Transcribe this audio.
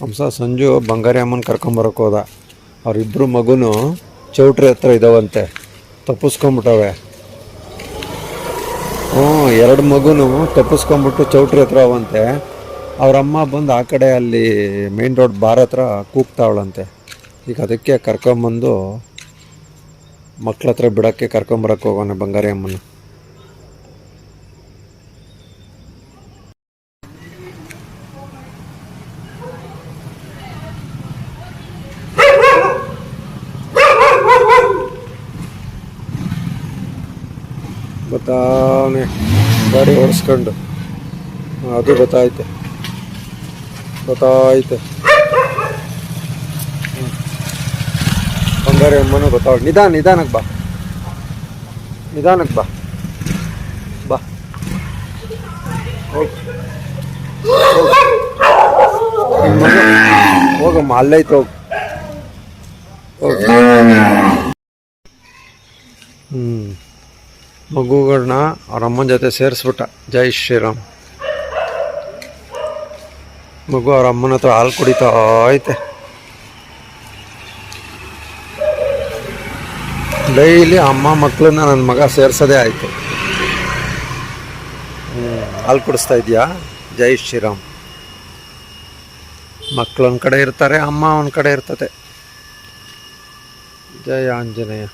ಹಂಸ ಸಂಜು ಬಂಗಾರಿ ಅಮ್ಮನ ಕರ್ಕೊಂಬರಕ್ಕೆ ಹೋದ. ಅವರಿಬ್ಬರು ಮಗುನು ಚೌಟ್ರಿ ಹತ್ರ ಇದಾವಂತೆ. ತಪ್ಪಿಸ್ಕೊಂಬಿಟ್ಟವೆ. ಹ್ಞೂ, ಎರಡು ಮಗುನು ತಪ್ಪಿಸ್ಕೊಂಬಿಟ್ಟು ಚೌಟ್ರಿ ಹತ್ರ ಅವಂತೆ. ಅವರಮ್ಮ ಬಂದು ಆ ಕಡೆ ಅಲ್ಲಿ ಮೇನ್ ರೋಡ್ ಬಾರ್ ಹತ್ರ ಕೂಗ್ತಾವಳಂತೆ. ಈಗ ಅದಕ್ಕೆ ಕರ್ಕೊಂಬಂದು ಮಕ್ಳ ಹತ್ರ ಬಿಡೋಕ್ಕೆ ಕರ್ಕೊಂಬರಕ್ಕೆ ಹೋಗೋಣ ಬಂಗಾರಿ ಅಮ್ಮನ ಗೊತ್ತಾವನೆ ಗಾಡಿ ಓಡಿಸ್ಕೊಂಡು. ಅದು ಗೊತ್ತಾಯ್ತೆ. ಗೊತ್ತಾಯ್ತೆ. ಬಂಗಾರಿ ಅಮ್ಮನೂ ಗೊತ್ತಾಗ ನಿಧಾನ, ನಿಧಾನಕ್ಕೆ ಬಾ. ನಿಧಾನಕ್ಕೆ ಬಾ. ಬಾ. ಓಕೆ ಹೋಗಮ್ಮ, ಅಲ್ಲೈತೆ ಹೋಗಿ. ಹೋಗು. ಹ್ಞೂ ಮಗುಗಳನ್ನ ಅವ್ರ ಅಮ್ಮನ ಜೊತೆ ಸೇರಿಸ್ಬಿಟ್ಟ. ಜೈ ಶ್ರೀರಾಮ್. ಮಗು ಅವ್ರ ಅಮ್ಮನ ಹತ್ರ ಹಾಲು ಕುಡಿತಾ ಐತೆ. ಡೈಲಿ ಅಮ್ಮ ಮಕ್ಕಳನ್ನ ನನ್ನ ಮಗ ಸೇರ್ಸೋದೇ ಆಯಿತು. ಹಾಲು ಕುಡಿಸ್ತಾ ಇದೆಯಾ? ಜೈ ಶ್ರೀರಾಮ್. ಮಕ್ಕಳು ಒಂದು ಕಡೆ ಇರ್ತಾರೆ, ಅಮ್ಮ ಒಂದು ಕಡೆ ಇರ್ತದೆ. ಜೈ ಆಂಜನೇಯ.